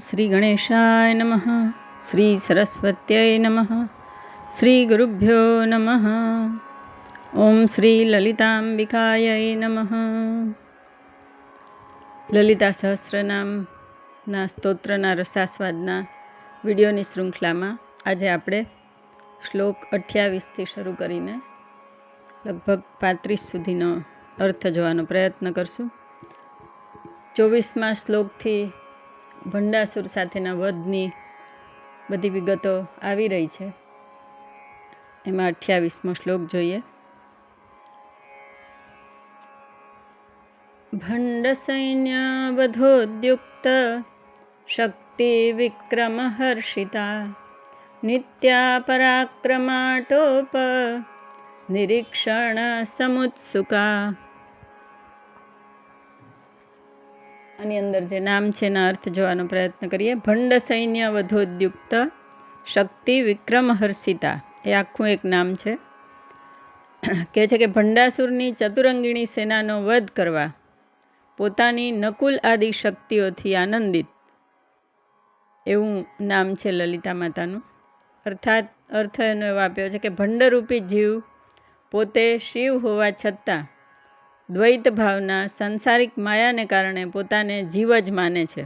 શ્રી ગણેશાય નમઃ શ્રી સરસ્વત્યય નમઃ શ્રી ગુરુભ્યો નમઃ ઓમ શ્રી લલિતાંબિકાય નમઃ લલિતા સહસ્રનામના સ્તોત્રના રસાસ્વાદના વિડીયોની શૃંખલામાં આજે આપણે શ્લોક અઠ્યાવીસથી શરૂ કરીને લગભગ પાંત્રીસ સુધીનો અર્થ જોવાનો પ્રયત્ન કરશું. ચોવીસમાં શ્લોકથી ભંડાસુર સાથેના વધની બધી વિગતો આવી રહી છે. એમાં અઠ્યાવીસમો શ્લોક જોઈએ. ભંડસૈન્ય વધોદ્યુક્ત શક્તિ વિક્રમહર્ષિતા નિત્યા પરાક્રમાટોપ નિરીક્ષણ સમુત્સુકા આની અંદર જે નામ છે એના અર્થ જોવાનો પ્રયત્ન કરીએ. ભંડ સૈન્ય વધોદ્યુક્ત શક્તિ વિક્રમ હર્ષિતા. એ આખું એક નામ છે. કહે છે કે ભંડાસુરની ચતુરંગીણી સેનાનો વધ કરવા પોતાની નકુલ આદિ શક્તિઓથી આનંદિત. એવું નામ છે લલિતા માતાનું. અર્થાત અર્થ એનો એવો આપ્યો છે કે ભંડરૂપી જીવ પોતે શિવ હોવા છતાં દ્વૈત ભાવના સંસારિક માયાને કારણે પોતાને જીવ જ માને છે.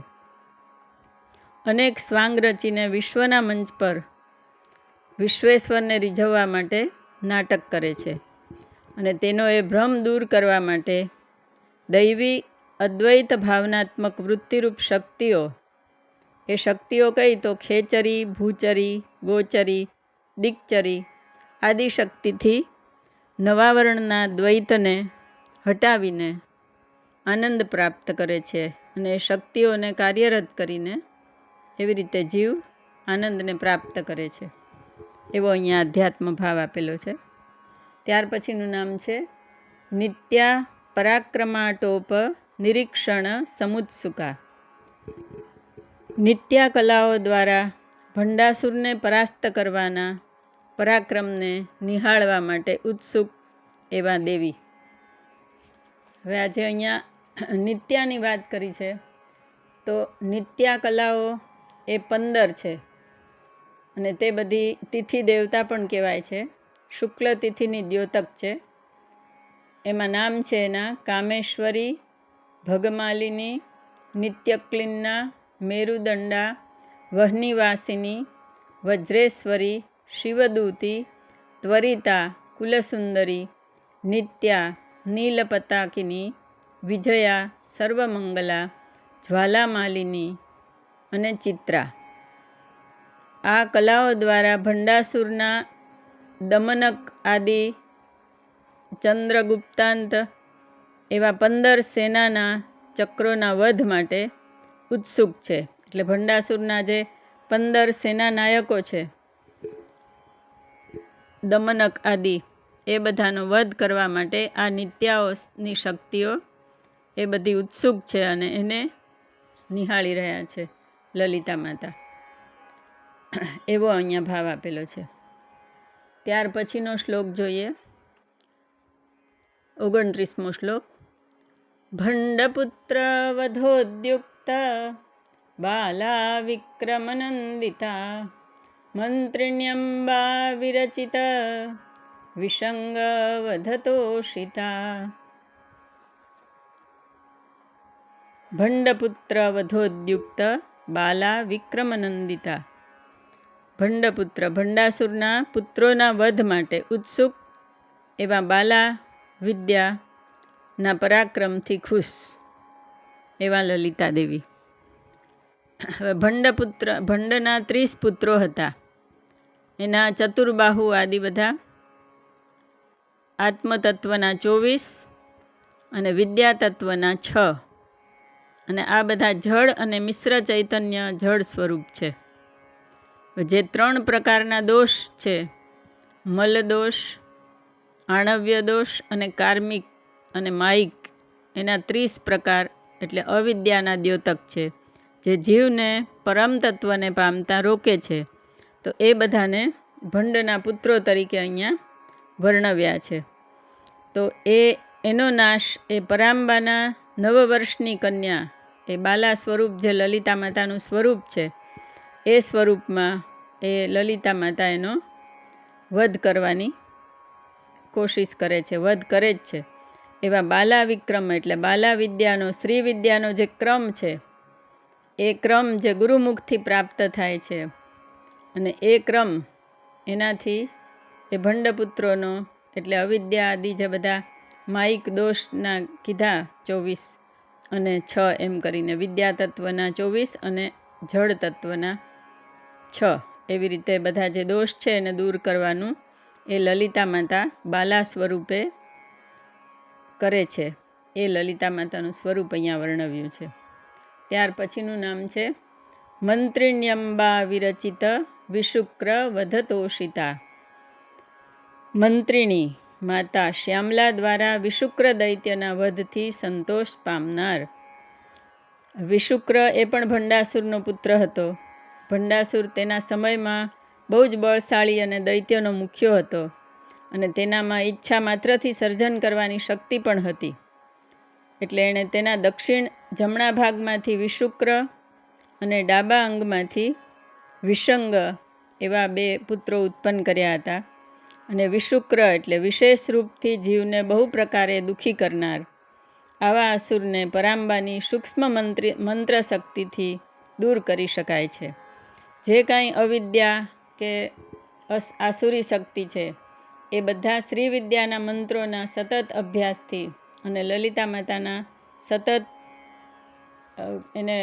અનેક સ્વાંગ રચીને વિશ્વના મંચ પર વિશ્વેશ્વરને રીઝવવા માટે નાટક કરે છે અને તેનો એ ભ્રમ દૂર કરવા માટે દૈવી અદ્વૈત ભાવનાત્મક વૃત્તિરૂપ શક્તિઓ, એ શક્તિઓ કઈ તો ખેચરી, ભૂચરી, ગોચરી, દિક્ચરી આદિ શક્તિથી નવા વર્ણના દ્વૈતને હટાવીને આનંદ પ્રાપ્ત કરે છે અને શક્તિઓને કાર્યરત કરીને એવી રીતે જીવ આનંદને પ્રાપ્ત કરે છે. એવો અહીંયા અધ્યાત્મ ભાવ આપેલો છે. ત્યાર પછીનું નામ છે નિત્યા પરાક્રમાટોપ નિરીક્ષણ સમુત્સુકા. નિત્યા કલાઓ દ્વારા ભંડાસુરને પરાસ્ત કરવાના પરાક્રમને નિહાળવા માટે ઉત્સુક એવા દેવી. હવે આજે અહીંયા નિત્યાની વાત કરી છે. તો નિત્યા કલાઓ એ પંદર છે અને તે બધી તિથિ દેવતા પણ કહેવાય છે. શુક્લ તિથિની દ્યોતક છે. એમાં નામ છે એના કામેશ્વરી, ભગમાલિની, નિત્યક્લિન્ના, મેરુદંડા, વહનિવાસિની, વજ્રેશ્વરી, શિવદૂતી, ત્વરિતા, કુલસુંદરી, નિત્યા નીલપતાકિની, વિજયા, સર્વમંગલા, જ્વાલામાલિની અને ચિત્રા. આ કલાઓ દ્વારા ભંડાસુરના દમનક આદિ ચંદ્રગુપ્તાંત એવા પંદર સેનાના ચક્રોના વધ માટે ઉત્સુક છે. એટલે ભંડાસુરના જે પંદર સેના નાયકો છે, દમનક આદિ એ બધાનો વધ કરવા માટે આ નિત્યાઓની શક્તિઓ એ બધી ઉત્સુક છે અને એને નિહાળી રહ્યા છે લલિતા માતા. એવો અહીંયા ભાવ આપેલો છે. ત્યાર પછીનો શ્લોક જોઈએ. ઓગણત્રીસમો શ્લોક. ભંડપુત્ર વધોદ્યુક્ત બાલા વિક્રમનંદિતા મંત્રિણ્યંબા વિરચિત વિસંગવધતોષિતા ભંડપુત્ર વધોદ્યુક્ત બાલા વિક્રમનંદિતા ભંડપુત્ર ભંડાસુરના પુત્રોના વધ માટે ઉત્સુક એવા બાલા વિદ્યાના પરાક્રમથી ખુશ એવા લલિતા દેવી. હવે ભંડપુત્ર ભંડના ત્રીસ પુત્રો હતા. એના ચતુર્બાહુ આદિ બધા આત્મતત્વના ચોવીસ અને વિદ્યા તત્વના છ. અને આ બધા જળ અને મિશ્ર ચૈતન્ય જળ સ્વરૂપ છે. જે ત્રણ પ્રકારના દોષ છે. મલ દોષ, આણવ્ય દોષ અને કાર્મિક અને માયિક એના ત્રીસ પ્રકાર એટલે અવિદ્યાના દ્યોતક છે. જે જીવને પરમ તત્વને પામતા રોકે છે. તો એ બધાને ભંડના પુત્રો તરીકે અહીંયા વર્ણવ્યા છે. તો એ, એનો નાશ એ પરાંબાના નવ વર્ષની કન્યા, એ બાલા સ્વરૂપ જે લલિતા માતાનું સ્વરૂપ છે, એ સ્વરૂપમાં એ લલિતા માતા એનો વધ કરવાની કોશિશ કરે છે, વધ કરે જ છે. એવા બાલા વિક્રમ એટલે બાલા વિદ્યાનો શ્રી વિદ્યાનો જે ક્રમ છે, એ ક્રમ જે ગુરુમુખથી પ્રાપ્ત થાય છે. અને એ ક્રમ એનાથી એ ભંડપુત્રોનો, એટલે અવિદ્યા આદિ જે બધા માઇક દોષના કીધા ચોવીસ અને છ એમ કરીને વિદ્યા તત્વના ચોવીસ અને જળ તત્વના છ. એવી રીતે બધા જે દોષ છે એને દૂર કરવાનું એ લલિતા માતા બાલા સ્વરૂપે કરે છે. એ લલિતા માતાનું સ્વરૂપ અહીંયા વર્ણવ્યું છે. ત્યાર પછીનું નામ છે મંત્રિણ્યંબા વિરચિત વિશુક્ર વધતોષિતા. મંત્રિણી માતા શ્યામલા દ્વારા વિશુક્ર દૈત્યના વધથી સંતોષ પામનાર. વિશુક્ર એ પણ ભંડાસુરનો પુત્ર હતો. ભંડાસુર તેના સમયમાં બહુ જ બળશાળી અને દૈત્યનો મુખ્યો હતો અને તેનામાં ઈચ્છા માત્રથી સર્જન કરવાની શક્તિ પણ હતી. એટલે એણે તેના દક્ષિણ જમણા ભાગમાંથી વિશુક્ર અને ડાબા અંગમાંથી વિષંગ એવા બે પુત્રો ઉત્પન્ન કર્યા હતા. અને વિશુક્ર એટલે વિશેષ રૂપથી જીવને બહુ પ્રકારે દુઃખી કરનાર. આવા અસુરને પરાંબાની સૂક્ષ્મ મંત્રી મંત્ર શક્તિથી દૂર કરી શકાય છે. જે કાંઈ અવિદ્યા કે અસ, આસુરી શક્તિ છે, એ બધા શ્રી વિદ્યાના મંત્રોના સતત અભ્યાસથી અને લલિતા માતાના સતત એને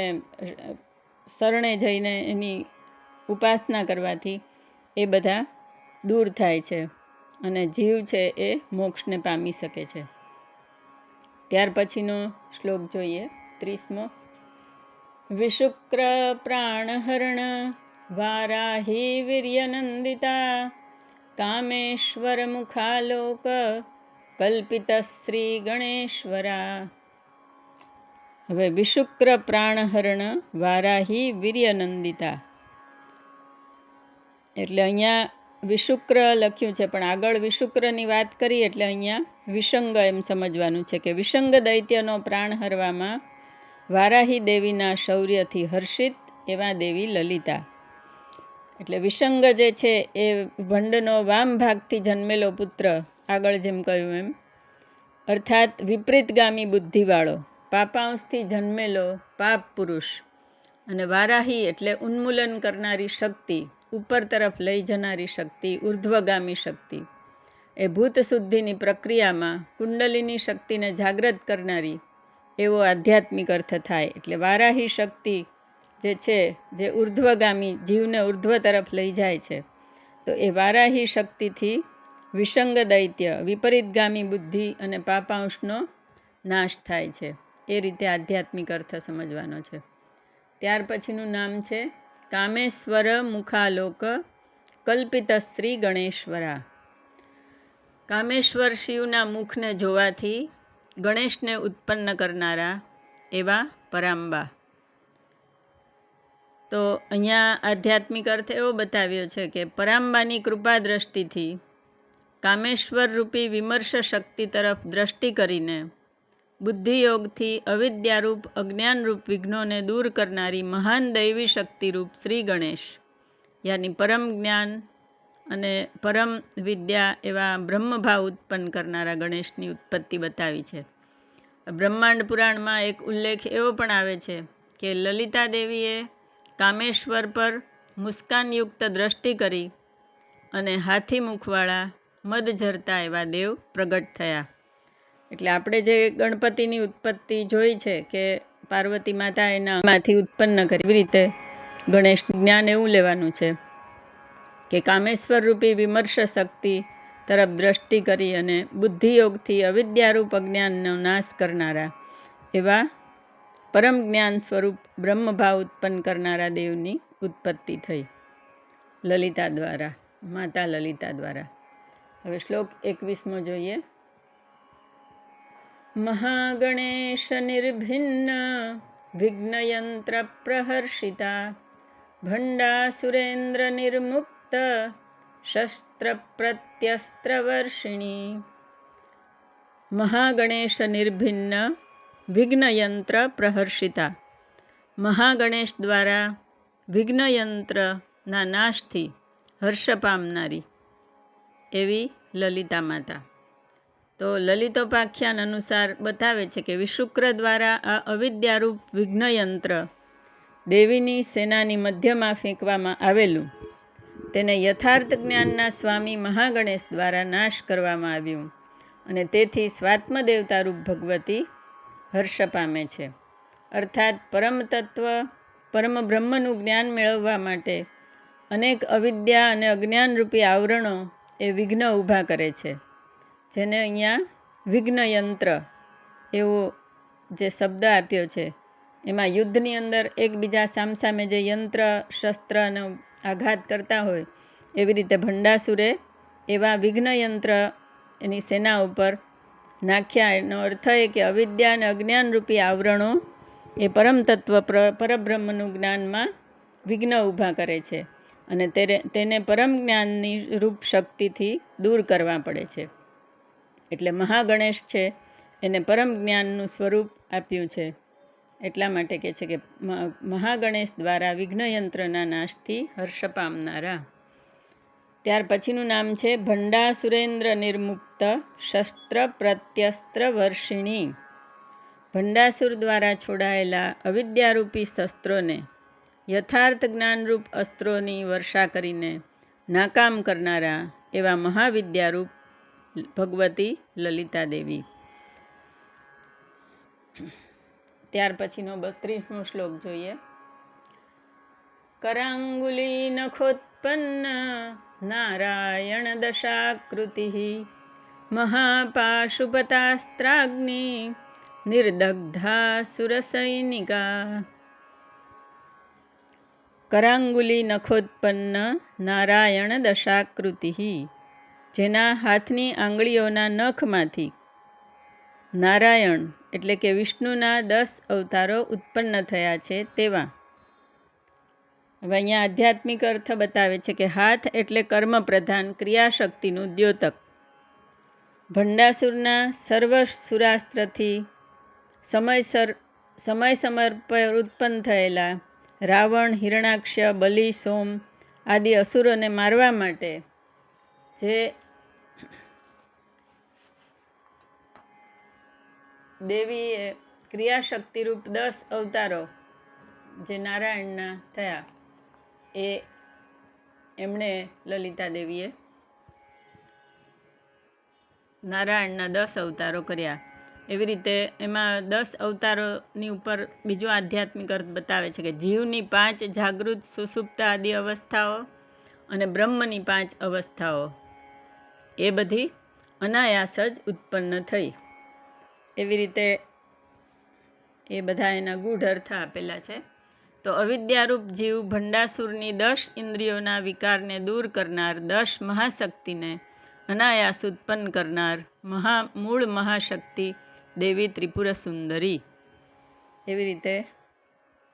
શરણે જઈને એની ઉપાસના કરવાથી એ બધા દૂર થાય છે અને જીવ છે એ મોક્ષને પામી શકે છે. ત્યાર પછીનો શ્લોક જોઈએ, ત્રીસમો. વિશુક્ર પ્રાણહરણ વારાહી વીર્યનંદિતા કામેશ્વર મુખાલોક કલ્પિત શ્રી ગણેશ્વરા. હવે વિશુક્ર પ્રાણહરણ વારાહી વીર્યનંદિતા. એટલે અહીંયા વિશુક્ર લખ્યું છે, પણ આગળ વિશુક્રની વાત કરી એટલે અહીંયા વિસંગ એમ સમજવાનું છે કે વિસંગ દૈત્યનો પ્રાણ હરવામાં વારાહી દેવીના શૌર્યથી હર્ષિત એવા દેવી લલિતા. એટલે વિસંગ જે છે એ ભંડનો વામ ભાગથી જન્મેલો પુત્ર, આગળ જેમ કહ્યું એમ, અર્થાત વિપરીતગામી બુદ્ધિવાળો, પાપાંશથી જન્મેલો પાપ પુરુષ અને વારાહી એટલે ઉન્મૂલન કરનારી શક્તિ ઉપર તરફ લઈ જનારી શક્તિ, ઉર્ધ્વગામી શક્તિ. એ ભૂત શુદ્ધિની પ્રક્રિયામાં કુંડલીની શક્તિને જાગૃત કરનારી એવો આધ્યાત્મિક અર્થ થાય. એટલે વારાહી શક્તિ જે છે, જે ઉર્ધ્વગામી જીવને ઉર્ધ્વ તરફ લઈ જાય છે, તો એ વારાહી શક્તિથી વિસંગ દૈત્ય, વિપરીતગામી બુદ્ધિ અને પાપાંશનો નાશ થાય છે. એ રીતે આધ્યાત્મિક અર્થ સમજવાનો છે. ત્યાર પછીનું નામ છે કામેશ્વર મુખાલોક કલ્પિત શ્રી ગણેશ્વરા કામેશ્વર શિવના મુખને જોવાથી ગણેશને ઉત્પન્ન કરનારા એવા પરાંબા। તો અહીંયા આધ્યાત્મિક અર્થ એવો બતાવ્યો છે કે પરાંબાની કૃપા દ્રષ્ટિથી કામેશ્વર રૂપી વિમર્શ શક્તિ તરફ દ્રષ્ટિ કરીને બુદ્ધિયોગથી અવિદ્યારૂપ, અજ્ઞાનરૂપ વિઘ્નોને દૂર કરનારી મહાન દૈવી શક્તિરૂપ શ્રી ગણેશ. યાની પરમ જ્ઞાન અને પરમ વિદ્યા એવા બ્રહ્મભાવ ઉત્પન્ન કરનારા ગણેશની ઉત્પત્તિ બતાવી છે. બ્રહ્માંડ પુરાણમાં એક ઉલ્લેખ એવો પણ આવે છે કે લલિતા દેવીએ કામેશ્વર પર મુસ્કાનયુક્ત દ્રષ્ટિ કરી અને હાથી મુખવાળા મદ ઝરતા એવા દેવ પ્રગટ થયા. એટલે આપણે જે ગણપતિની ઉત્પત્તિ જોઈ છે કે પાર્વતી માતા એના માંથી ઉત્પન્ન કરી એવી રીતે ગણેશ જ્ઞાન એવું લેવાનું છે કે કામેશ્વર રૂપી વિમર્શ શક્તિ તરફ દ્રષ્ટિ કરી અને બુદ્ધિયોગથી અવિદ્યારૂપ અજ્ઞાનનો નાશ કરનારા એવા પરમ જ્ઞાન સ્વરૂપ બ્રહ્મભાવ ઉત્પન્ન કરનારા દેવની ઉત્પત્તિ થઈ. લલિતા દ્વારા, માતા લલિતા દ્વારા. હવે શ્લોક એકવીસમો જોઈએ. મહાગણેશ विघ्नयन्त्रप्रहर्षिता વિઘ્નયંત્ર પ્રહર્ષિતા મહાગણેશનિર્ભિન્ન વિઘ્નયંત્ર પ્રહર્ષિતા મહાગણેશ દ્વારા વિઘ્નયંત્રના નાશથી હર્ષ પામનારી એવી લલિતા માતા. તો લલિતોપાખ્યાન અનુસાર બતાવે છે કે વિશુક્ર દ્વારા આ અવિદ્યારૂપ વિઘ્નયંત્ર દેવીની સેનાની મધ્યમાં ફેંકવામાં આવેલું. તેને યથાર્થ જ્ઞાનના સ્વામી મહાગણેશ દ્વારા નાશ કરવામાં આવ્યું અને તેથી સ્વાત્મ દેવતારૂપ ભગવતી હર્ષ પામે છે. અર્થાત પરમ તત્વ પરમ બ્રહ્મનું જ્ઞાન મેળવવા માટે અનેક અવિદ્યા અને અજ્ઞાનરૂપી આવરણો એ વિઘ્ન ઊભા કરે છે. જેને અહીંયા વિઘ્નયંત્ર એવો જે શબ્દ આપ્યો છે, એમાં યુદ્ધની અંદર એકબીજા સામસામે જે યંત્ર શસ્ત્રનો આઘાત કરતા હોય, એવી રીતે ભંડાસુરે એવા વિઘ્નયંત્ર એની સેના ઉપર નાખ્યા. એનો અર્થ એ કે અવિદ્યા અને અજ્ઞાનરૂપી આવરણો એ પરમતત્વ પ્ર, પરબ્રહ્મનું જ્ઞાનમાં વિઘ્ન ઊભા કરે છે અને તેને પરમ જ્ઞાનની રૂપ શક્તિથી દૂર કરવા પડે છે. એટલે મહાગણેશ છે, એને પરમ જ્ઞાનનું સ્વરૂપ આપ્યું છે. એટલા માટે કહે છે કે મહાગણેશ દ્વારા વિઘ્નયંત્રના નાશથી હર્ષ પામનારા. ત્યાર પછીનું નામ છે ભંડા સુરેન્દ્ર નિર્મુક્ત શસ્ત્ર પ્રત્યસ્ત્ર વર્ષિણી. ભંડાસુર દ્વારા છોડાયેલા અવિદ્યારૂપી શસ્ત્રોને યથાર્થ જ્ઞાનરૂપ અસ્ત્રોની વર્ષા કરીને નાકામ કરનારા એવા મહાવિદ્યારૂપ ભગવતી લલિતા દેવી. ત્યાર પછીનો બત્રીસમો શ્લોક જોઈએ. કરાંગુલી નખોત્પન્ન નારાયણ દશાકૃતિ મહાપાશુપતાસ્ત્રાગ્નિ નિર્દગ્ધા સુરસૈનિકા. કરાંગુલી નખોત્પન્ન નારાયણ દશાકૃતિ જેના હાથની આંગળીઓના નખમાંથી. નારાયણ, એટલે કે વિષ્ણુના દસ અવતારો ઉત્પન્ન થયા છે તેવા. હવે અહીંયા આધ્યાત્મિક અર્થ બતાવે છે કે હાથ એટલે કર્મ પ્રધાન ક્રિયાશક્તિનું દ્યોતક. ભંડાસુરના સર્વ સુરાસ્ત્રથી સમયસર સમય સમર પર ઉત્પન્ન થયેલા રાવણ, હિરણાક્ષ, બલિ, સોમ આદિ અસુરોને મારવા માટે જે દેવીએ ક્રિયાશક્તિરૂપ દસ અવતારો જે નારાયણના થયા એ એમણે લલિતા દેવીએ નારાયણના દસ અવતારો કર્યા. એવી રીતે એમાં દસ અવતારોની ઉપર બીજો આધ્યાત્મિક અર્થ બતાવે છે કે જીવની પાંચ જાગૃત, સુસુપ્ત આદિ અવસ્થાઓ અને બ્રહ્મની પાંચ અવસ્થાઓ એ બધી અનાયાસ જ ઉત્પન્ન થઈ. એવી રીતે એ બધા એના ગૂઢ અર્થ આપેલા છે. તો અવિદ્યારૂપ જીવ ભંડાસુરની દશ ઇન્દ્રિયોના વિકારને દૂર કરનાર દશ મહાશક્તિને અનાયાસ ઉત્પન્ન કરનાર મહા મૂળ મહાશક્તિ દેવી ત્રિપુર સુંદરી એવી રીતે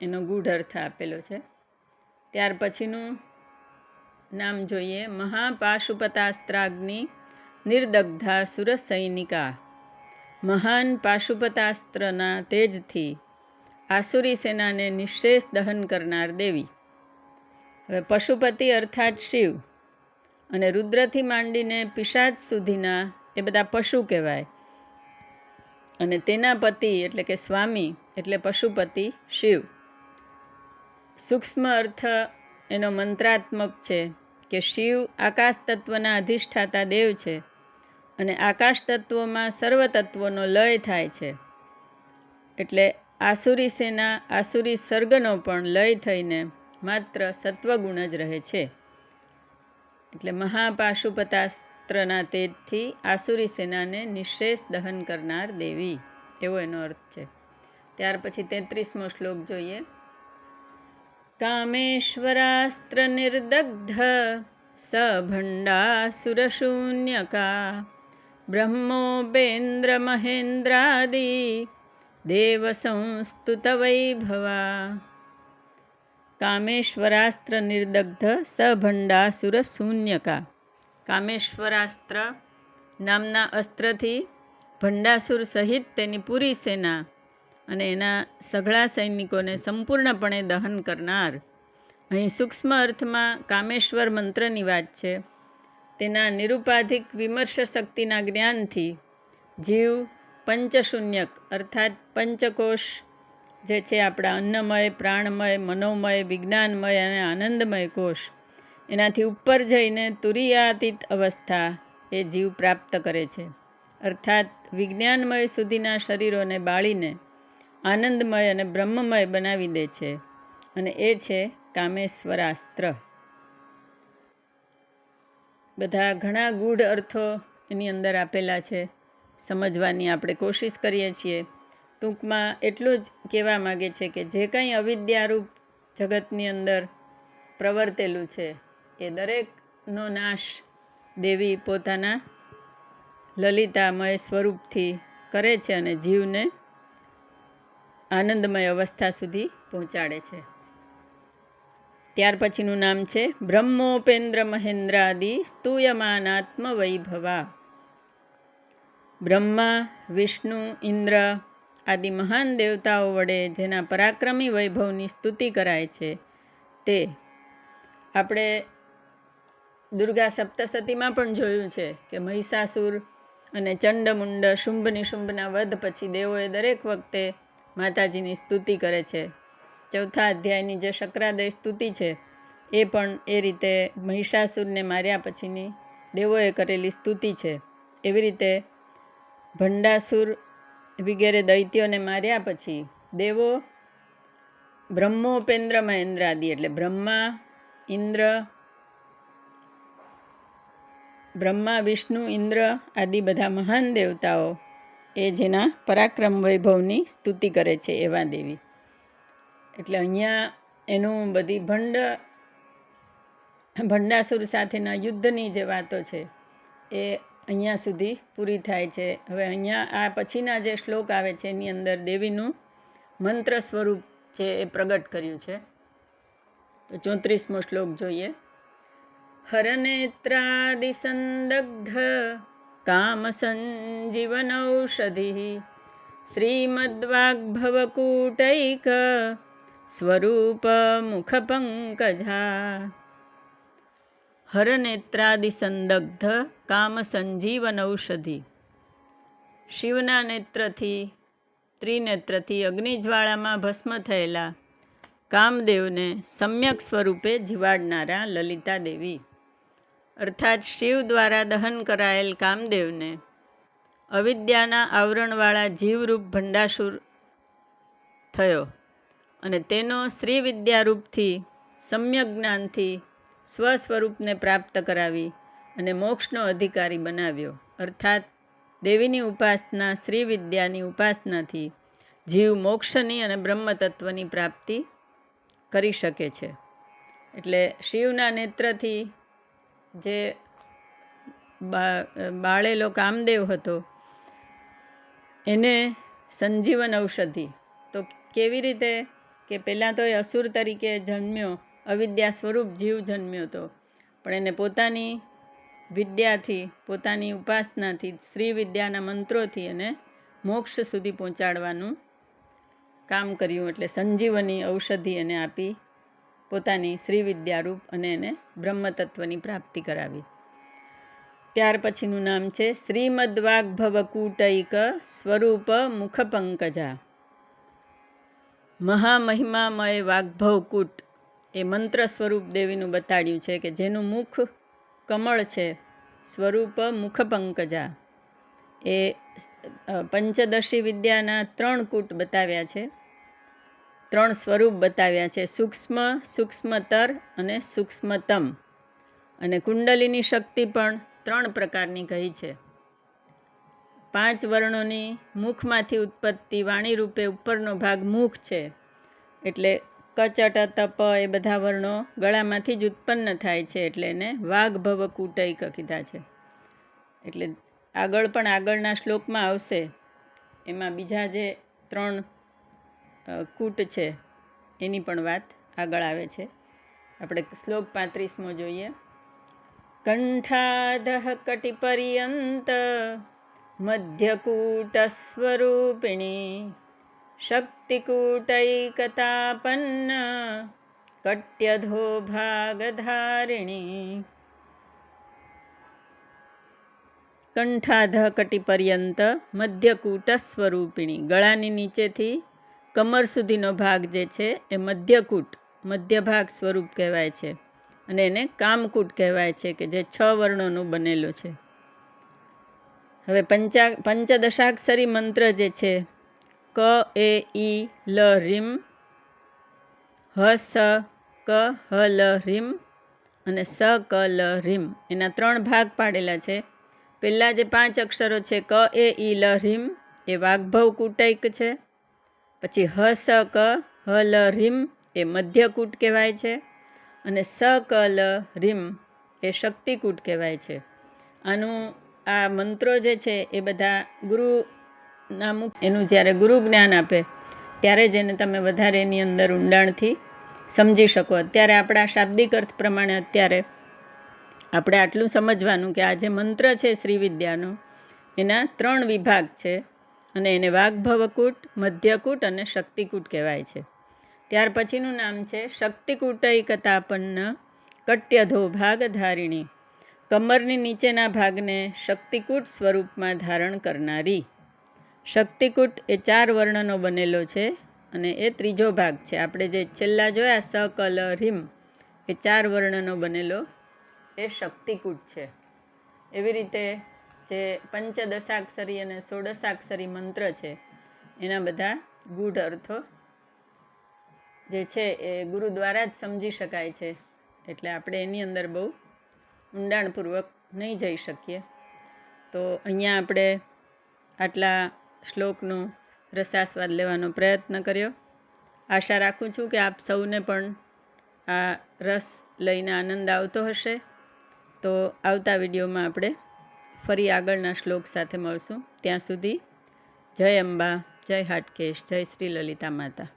એનો ગૂઢ અર્થ આપેલો છે. ત્યાર પછીનું નામ જોઈએ મહાપાશુપતાસ્ત્રાગ્નિ નિર્દગ્ધા સુરસૈનિકા મહાન પાશુપતાસ્ત્રના તેજથી આસુરી સેનાને નિઃશેષ દહન કરનાર દેવી. હવે પશુપતિ અર્થાત શિવ અને રુદ્રથી માંડીને પિશાચ સુધીના એ બધા પશુ કહેવાય. અને તેના પતિ એટલે કે સ્વામી એટલે પશુપતિ શિવ. સૂક્ષ્મ અર્થ એનો મંત્રાત્મક છે કે શિવ આકાશ તત્વના અધિષ્ઠાતા દેવ છે. અને આકાશ તત્વોમાં સર્વ તત્વોનો લય થાય છે. એટલે આસુરી સેના, આસુરી સર્ગનો પણ લય થઈને માત્ર સત્વગુણ જ રહે છે. એટલે મહાપાશુપતાસ્ત્રના તેજથી આસુરી સેનાને નિઃશેષ દહન કરનાર દેવી, એવો એનો અર્થ છે. ત્યાર પછી તેત્રીસમો શ્લોક જોઈએ. કામેશ્વરાસ્ત્ર નિર્દગ્ધ સભંડાસુરશૂન્યકા બ્રહ્મોપેન્દ્ર મહેન્દ્રાદિ દેવ સંસ્તુત વૈભવા કામેશ્વરાસ્ત્ર નિર્દગ્ધ સભંડાસુર શૂન્યકા કામેશ્વરાસ્ત્ર નામના અસ્ત્રથી ભંડાસુર સહિત તેની પૂરી સેના અને એના સઘળા સૈનિકોને સંપૂર્ણપણે દહન કરનાર. અહીં સૂક્ષ્મ અર્થમાં કામેશ્વર મંત્રની વાત છે. તેના નિરુપાધિક વિમર્શ શક્તિના જ્ઞાનથી જીવ પંચશૂન્યક અર્થાત પંચકોશ જે છે આપણા અન્નમય, પ્રાણમય, મનોમય, વિજ્ઞાનમય અને આનંદમય કોષ એનાથી ઉપર જઈને તુરિયાતીત અવસ્થા એ જીવ પ્રાપ્ત કરે છે. અર્થાત વિજ્ઞાનમય સુધીના શરીરોને બાળીને આનંદમય અને બ્રહ્મમય બનાવી દે છે અને એ છે કામેશ્વરાસ્ત્ર. બધા ઘણા ગૂઢ અર્થો એની અંદર આપેલા છે. સમજવાની આપણે કોશિશ કરીએ છીએ. ટૂંકમાં એટલું જ કહેવા માગે છે કે જે કંઈ અવિદ્યારૂપ જગતની અંદર પ્રવર્તેલું છે, એ દરેકનો નાશ દેવી પોતાના લલિતામય સ્વરૂપથી કરે છે અને જીવને આનંદમય અવસ્થા સુધી પહોંચાડે છે. ત્યાર પછીનું નામ છે બ્રહ્મોપેન્દ્ર મહેન્દ્રાદિ સ્તુયમાનાત્મ વૈભવા બ્રહ્મા, વિષ્ણુ, ઇન્દ્ર આદિ મહાન દેવતાઓ વડે જેના પરાક્રમી વૈભવની સ્તુતિ કરાય છે તે આપણે દુર્ગા સપ્તસતીમાં પણ જોયું છે કે મહિષાસુર અને ચંડમુંડ શુંભ નિશુંભના વધ પછી દેવોએ દરેક વખતે માતાજીની સ્તુતિ કરે છે. ચોથા અધ્યાયની જે શક્રાદય સ્તુતિ છે, એ પણ એ રીતે મહિષાસુરને માર્યા પછીની દેવોએ કરેલી સ્તુતિ છે. એવી રીતે ભંડાસુર વગેરે દૈત્યોને માર્યા પછી દેવો બ્રહ્મોપેન્દ્ર મહેન્દ્રાદિ એટલે બ્રહ્મા, ઇન્દ્ર, બ્રહ્મા, વિષ્ણુ, ઇન્દ્ર આદિ બધા મહાન દેવતાઓ એ જેના પરાક્રમ વૈભવની સ્તુતિ કરે છે એવા દેવી. એટલે અહીંયા એનું બધી ભંડ, ભંડાસુર સાથેના યુદ્ધની જે વાતો છે, એ અહીંયા સુધી પૂરી થાય છે. હવે અહીંયા આ પછીના જે શ્લોક આવે છે, એની અંદર દેવીનું મંત્ર સ્વરૂપ છે એ પ્રગટ કર્યું છે. તો ચોત્રીસમો શ્લોક જોઈએ. હરનેત્રાદિસંદગ્ધ કામસંજીવનૌષધિ શ્રીમદ્વાગ્ભવકૂટૈક સ્વરૂપ મુખપંકજા સંજીવન ઔષધિ શિવના નેત્રથી ત્રિનેત્રથી અગ્નિજ્વાળામાં ભસ્મ થયેલા કામદેવને સમ્યક સ્વરૂપે જીવાડનારા લલિતા દેવી. અર્થાત શિવ દ્વારા દહન કરાયેલ કામદેવને અવિદ્યાના આવરણવાળા જીવરૂપ ભંડાસુર થયો. અને તેનો શ્રી વિદ્યારૂપથી સમ્યક જ્ઞાનથી, સ્વસ્વરૂપને પ્રાપ્ત કરાવી અને મોક્ષનો અધિકારી બનાવ્યો. અર્થાત, દેવીની ઉપાસના શ્રી વિદ્યાની ઉપાસનાથી જીવ મોક્ષની અને બ્રહ્મતત્વની પ્રાપ્તિ કરી શકે છે. એટલે શિવના નેત્રથી જે બાળેલો કામદેવ હતો, એને સંજીવન ઔષધિ. તો કેવી રીતે કે પહેલાં તો એ અસુર તરીકે જન્મ્યો, અવિદ્યા સ્વરૂપ જીવ જન્મ્યો હતો પણ એને પોતાની વિદ્યાથી, પોતાની ઉપાસનાથી શ્રી વિદ્યાના મંત્રોથી એને મોક્ષ સુધી પહોંચાડવાનું કામ કર્યું. એટલે સંજીવની ઔષધિ એને આપી, પોતાની શ્રી વિદ્યારૂપ અને એને બ્રહ્મતત્વની પ્રાપ્તિ કરાવી. ત્યાર પછીનું નામ છે શ્રીમદ્વાગ્ભવકૂટૈક સ્વરૂપ મુખપંકજા. મહામહિમામય વાગ્ભવકૂટ એ મંત્ર સ્વરૂપ દેવીનું બતાડ્યું છે કે જેનું મુખ કમળ છે, સ્વરૂપ મુખપંકજા. એ પંચદશી વિદ્યાના ત્રણ કૂટ બતાવ્યા છે. ત્રણ સ્વરૂપ બતાવ્યા છે, સૂક્ષ્મ, સૂક્ષ્મતર અને સૂક્ષ્મતમ. અને કુંડલીની શક્તિ પણ ત્રણ પ્રકારની કહી છે. પાંચ વર્ણોની મુખમાંથી ઉત્પત્તિ વાણી રૂપે ઉપરનો ભાગ મુખ છે. એટલે કચટ, તપ એ બધા વર્ણો ગળામાંથી જ ઉત્પન્ન થાય છે એટલે એને વાઘ ભવ કૂટૈક કીધા છે. એટલે આગળ પણ આગળના શ્લોકમાં આવશે. એમાં બીજા જે ત્રણ કૂટ છે, એની પણ વાત આગળ આવે છે. આપણે શ્લોક પાંત્રીસમો જોઈએ. કંઠાદહ કટિપર્યંત મધ્યકૂટ સ્વરૂપિણી શક્તિકૂટૈકતાપન્ન કટ્યધો ભાગધારિણી કંઠાધ કટિપર્યંત મધ્યકૂટ સ્વરૂપિણી ગળાની નીચેથી કમર સુધીનો ભાગ જે છે એ મધ્યકૂટ, મધ્યભાગ સ્વરૂપ કહેવાય છે અને એને કામકૂટ કહેવાય છે કે જે છ વર્ણોનું બનેલું છે. હવે પંચા, પંચદશાક્ષરી મંત્ર જે છે, ક, એ, ઈ, લ, રીમ, હ, સ, ક, હ, લ, રીમ અને સ, ક, લ, રીમ. એના ત્રણ ભાગ પાડેલા છે. પહેલાં જે પાંચ અક્ષરો છે, ક, એ, ઈ, લ, રીમ, એ વાઘભવ કુટૈક છે. પછી હ, સ, ક, હ, લ, રીમ, એ મધ્યકૂટ કહેવાય છે. અને સ, ક, લ, રીમ એ શક્તિકૂટ કહેવાય છે. આનું આ મંત્રો જે છે એ બધા ગુરુના મુખ એનું જ્યારે ગુરુ જ્ઞાન આપે, ત્યારે જ એને તમે વધારે એની અંદર ઊંડાણથી સમજી શકો. અત્યારે આપણા શાબ્દિક અર્થ પ્રમાણે અત્યારે આપણે આટલું સમજવાનું કે આ જે મંત્ર છે શ્રી વિદ્યાનો એના ત્રણ વિભાગ છે અને એને વાઘભવકૂટ મધ્યકૂટ અને શક્તિકૂટ કહેવાય છે. ત્યાર પછીનું નામ છે શક્તિકૂટૈકતાપન્ન કટ્યધો ભાગ ધારિણી કમરની નીચેના ભાગને શક્તિકૂટ સ્વરૂપમાં ધારણ કરનારી. શક્તિકૂટ એ ચાર વર્ણનો બનેલો છે અને એ ત્રીજો ભાગ છે. આપણે જે છેલ્લા જોયા સકલ કલ રીમ, એ ચાર વર્ણનો બનેલો, એ શક્તિકૂટ છે. એવી રીતે જે પંચદશાક્ષરી અને ષોડશાક્ષરી મંત્ર છે, એના બધા ગૂઢ અર્થો જે છે એ ગુરુ દ્વારા જ સમજી શકાય છે. એટલે આપણે એની અંદર બહુ ઊંડાણપૂર્વક નહીં જઈ શકીએ. તો અહીંયા આપણે આટલા શ્લોકનો રસાસ્વાદ લેવાનો પ્રયત્ન કર્યો. આશા રાખું છું કે આપ સૌને પણ આ રસ લઈને આનંદ આવતો હશે. તો આવતા વિડીયોમાં આપણે ફરી આગળના શ્લોક સાથે મળશું. ત્યાં સુધી જય અંબા, જય હાટકેશ, જય શ્રી લલિતા માતા.